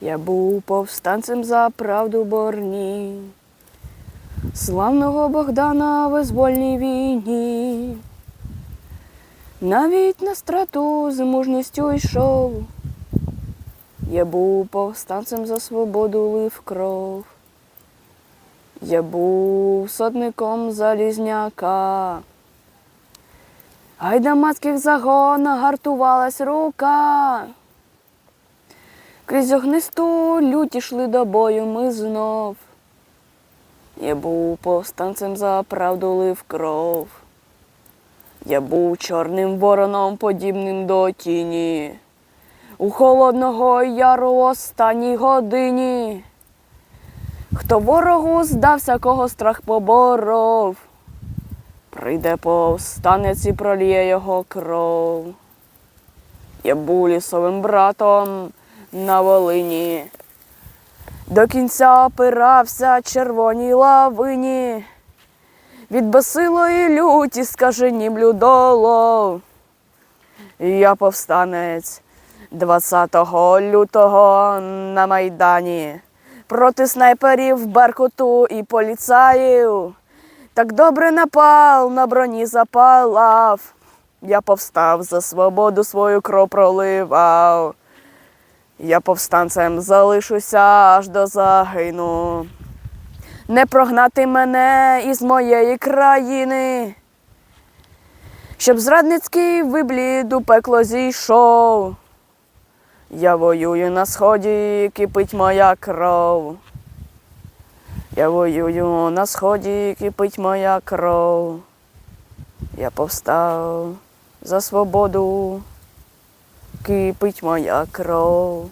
Я був повстанцем за правду борні, славного Богдана в визвольній війні. Навіть на страту з мужністю йшов. Я був повстанцем за свободу лив кров. Я був сотником залізняка. Гайдамацьких загонах гартувалась рука. Крізь огнисту лють ішли до бою ми знов. Я був повстанцем за правду лив кров. Я був чорним вороном, подібним до тіні. У холодного яру останній годині. Хто ворогу здався, кого страх поборов, прийде повстанець і проліє його кров. Я був лісовим братом на Волині. До кінця опирався червоній лавині. Від безсилої люті скаженім людолов. Я повстанець 20 лютого на Майдані проти снайперів Беркуту і поліцаїв. Так добре напал, на броні запалав. Я повстав за свободу свою кров проливав. Я повстанцем залишуся аж до загину. Не прогнати мене із моєї країни, щоб зрадницький виблід у пекло зійшов. Я воюю на сході, кипить моя кров. Я воюю на сході, кипить моя кров. Я повстав за свободу, кипить моя кров.